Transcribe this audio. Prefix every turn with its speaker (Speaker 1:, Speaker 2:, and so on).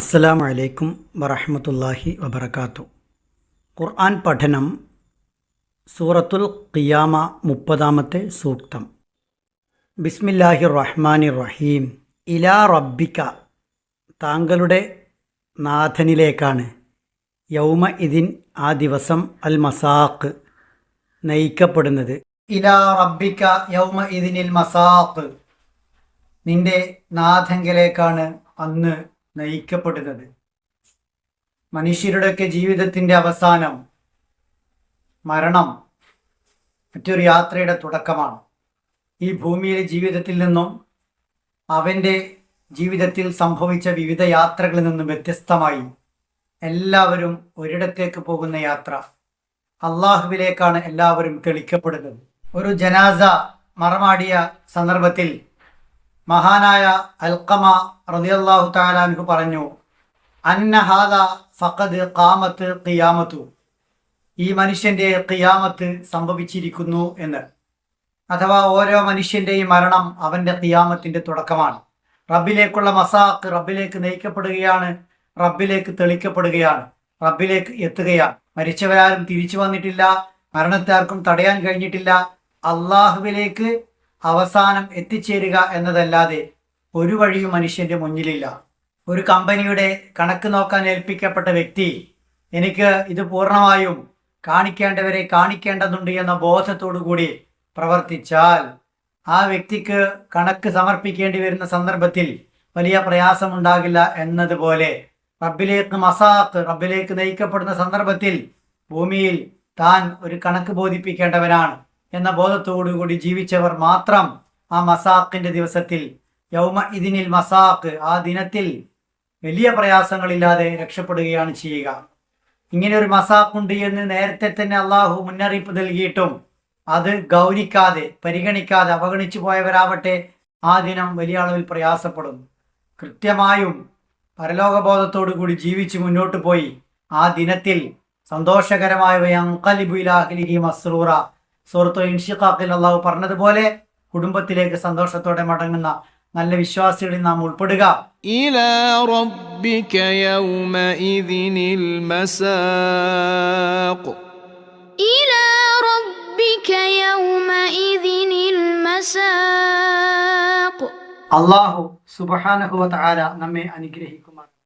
Speaker 1: അസ്സലാമു അലൈക്കും വറഹ്മത്തുള്ളാഹി വബർക്കാത്തു ഖുർആൻ പഠനം സൂറത്തുൽ ഖിയാമ മുപ്പതാമത്തെ സൂക്തം. ബിസ്മില്ലാഹി റഹ്മാനി റഹീം ഇലാ റബ്ബിക. താങ്കളുടെ നാഥനിലേക്കാണ്. യൗമ ഇതിൻ ആ ദിവസം അൽ മസാഖ് നയിക്കപ്പെടുന്നത്. ഇലാ റബ്ബിക യൗമ ഇതിനിൽ മസാഖ്. നിന്റെ നാഥങ്കിലേക്കാണ് അന്ന് നയിക്കപ്പെടുന്നത്. മനുഷ്യരുടെയൊക്കെ ജീവിതത്തിന്റെ അവസാനം മരണം മറ്റൊരു യാത്രയുടെ തുടക്കമാണ്. ഈ ഭൂമിയിലെ ജീവിതത്തിൽ നിന്നും അവന്റെ ജീവിതത്തിൽ സംഭവിച്ച വിവിധ യാത്രകളിൽ നിന്നും വ്യത്യസ്തമായി എല്ലാവരും ഒരിടത്തേക്ക് പോകുന്ന യാത്ര അള്ളാഹുവിലേക്കാണ് എല്ലാവരും തെളിക്കപ്പെടുന്നത്. ഒരു ജനാസ മറമാടിയ സന്ദർഭത്തിൽ മഹാനായ അൽക്കമ റളിയല്ലാഹു താലാൻഹു പറഞ്ഞു അന്നഹാദ ഫഖദ് കാമത്ത് ഖിയാമത്തു. ഈ മനുഷ്യന്റെ ഖിയാമത്ത് സംഭവിച്ചിരിക്കുന്നു എന്ന്. അഥവാ ഓരോ മനുഷ്യന്റെയും മരണം അവന്റെ ഖിയാമത്തിന്റെ തുടക്കമാണ്. റബ്ബിലേക്കുള്ള മസാഖ് റബ്ബിലേക്ക് നയിക്കപ്പെടുകയാണ് റബ്ബിലേക്ക് തെളിക്കപ്പെടുകയാണ് റബ്ബിലേക്ക് എത്തുകയാണ്. മരിച്ചവരാരും തിരിച്ചു വന്നിട്ടില്ല മരണത്തെ ആർക്കും തടയാൻ കഴിഞ്ഞിട്ടില്ല. അള്ളാഹുവിലേക്ക് അവസാനം എത്തിച്ചേരുക എന്നതല്ലാതെ ഒരു വഴിയും മനുഷ്യന്റെ മുന്നിലില്ല. ഒരു കമ്പനിയുടെ കണക്ക് നോക്കാൻ ഏൽപ്പിക്കപ്പെട്ട വ്യക്തി എനിക്ക് ഇത് പൂർണമായും കാണിക്കേണ്ടവരെ കാണിക്കേണ്ടതുണ്ട് എന്ന ബോധത്തോടു കൂടി പ്രവർത്തിച്ചാൽ ആ വ്യക്തിക്ക് കണക്ക് സമർപ്പിക്കേണ്ടി വരുന്ന സന്ദർഭത്തിൽ വലിയ പ്രയാസമുണ്ടാകില്ല എന്നതുപോലെ റബ്ബിലേക്ക് മസാഖ് റബ്ബിലേക്ക് നയിക്കപ്പെടുന്ന സന്ദർഭത്തിൽ ഭൂമിയിൽ താൻ ഒരു കണക്ക് ബോധിപ്പിക്കേണ്ടവനാണ്. എന്ന ബോധത്തോടുകൂടി ജീവിച്ചവർ മാത്രം ആ മസാഖിന്റെ ദിവസത്തിൽ യൗമ ഇതിനിൽ മസാഖ് ആ ദിനത്തിൽ വലിയ പ്രയാസങ്ങളില്ലാതെ രക്ഷപ്പെടുകയാണ് ചെയ്യുക. ഇങ്ങനെ ഒരു മസാഖുണ്ട് എന്ന് നേരത്തെ തന്നെ അള്ളാഹു മുന്നറിയിപ്പ് നൽകിയിട്ടും അത് ഗൗനിക്കാതെ പരിഗണിക്കാതെ അവഗണിച്ചു പോയവരാവട്ടെ ആ ദിനം വലിയ അളവിൽ പ്രയാസപ്പെടും. കൃത്യമായും പരലോകബോധത്തോടു കൂടി ജീവിച്ച് മുന്നോട്ട് പോയി. ആ ദിനത്തിൽ സന്തോഷകരമായ മസ്റൂറ സുഹൃത്തു ഇൻഷിഖാഖിൽ അള്ളാഹു പറഞ്ഞതുപോലെ കുടുംബത്തിലേക്ക് സന്തോഷത്തോടെ മടങ്ങുന്ന നല്ല വിശ്വാസികളിൽ നാം ഉൾപ്പെടുക. അള്ളാഹു സുബാനഹുവ താര നമ്മെ അനുഗ്രഹിക്കുമാർ